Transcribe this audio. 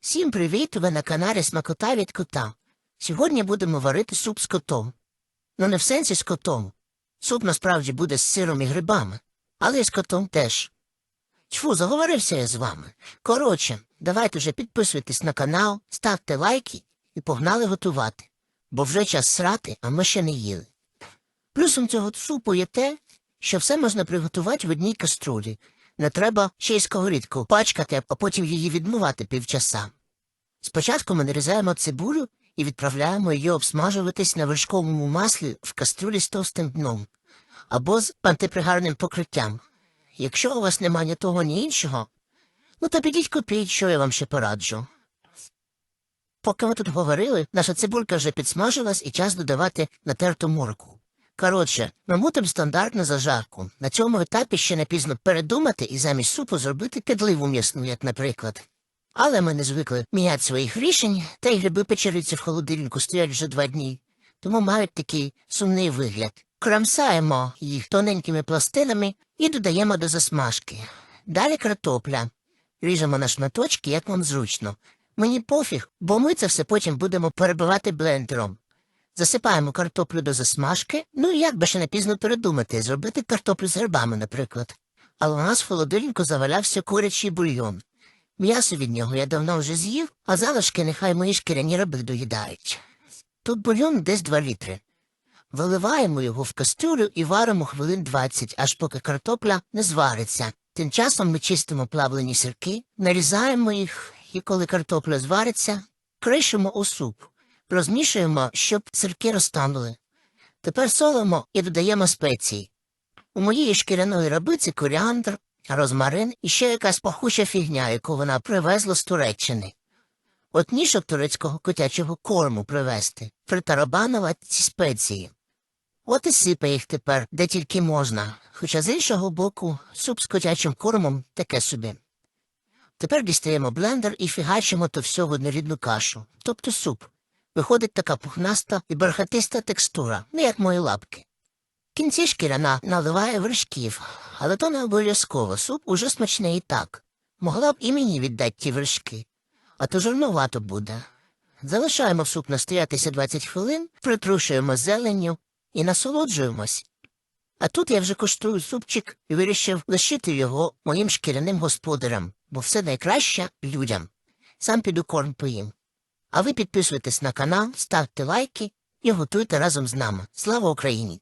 Всім привіт! Ви на каналі Смакота від кота. Сьогодні будемо варити суп з котом. Ну не в сенсі з котом. Суп насправді буде з сиром і грибами, але й з котом теж. Тьфу, заговорився я з вами. Коротше, давайте вже підписуйтесь на канал, ставте лайки і погнали готувати. Бо вже час срати, а ми ще не їли. Плюсом цього супу є те, що все можна приготувати в одній каструлі. Не треба ще й сковорідку пачкати, а потім її відмивати півчаса. Спочатку ми нарізаємо цибулю і відправляємо її обсмажуватись на вершковому маслі в каструлі з товстим дном або з антипригарним покриттям. Якщо у вас немає ні того, ні іншого, ну то підіть купіть, що я вам ще пораджу. Поки ми тут говорили, наша цибулька вже підсмажилась і час додавати натерту морку. Коротше, ми мутимо стандартну зажарку. На цьому етапі ще не пізно передумати і замість супу зробити підливу м'ясну, як наприклад. Але ми не звикли міняти своїх рішень, та й гриби печериці в холодильнику стоять вже два дні, тому мають такий сумний вигляд. Крамсаємо їх тоненькими пластинами і додаємо до засмажки. Далі картопля. Ріжемо на шматочки, як вам зручно. Мені пофіг, бо ми це все потім будемо перебивати блендером. Засипаємо картоплю до засмажки, ну і як би ще не пізно передумати, зробити картоплю з грибами, наприклад. Але у нас в холодильнику завалявся курячий бульйон. М'ясо від нього я давно вже з'їв, а залишки нехай мої шкіряні раби доїдають. Тут бульйон десь 2 літри. Виливаємо його в кастрюлю і варимо хвилин 20, аж поки картопля не звариться. Тим часом ми чистимо плавлені сирки, нарізаємо їх, і коли картопля звариться, кришимо у суп. Розмішуємо, щоб сирки розтанули. Тепер солимо і додаємо спеції. У моєї шкіряної рабиці коріандр, розмарин і ще якась пахуча фігня, яку вона привезла з Туреччини. От мішок турецького котячого корму привезти, притарабанувати ці спеції. От і сипе їх тепер, де тільки можна, хоча з іншого боку суп з котячим кормом таке собі. Тепер дістаємо блендер і фігачимо то все в однорідну кашу, тобто суп. Виходить така пухнаста і бархатиста текстура, не як мої лапки. В кінці шкіряна наливає вершків, але то не обов'язково, суп уже смачний і так. Могла б і мені віддати ті вершки, а то жирнувато буде. Залишаємо суп настоятися 20 хвилин, притрушуємо зеленню і насолоджуємось. А тут я вже коштую супчик і вирішив лишити його моїм шкіряним господарям, бо все найкраще людям. Сам піду корм поїм. А ви підписуйтесь на канал, ставте лайки і готуйте разом з нами. Слава Україні!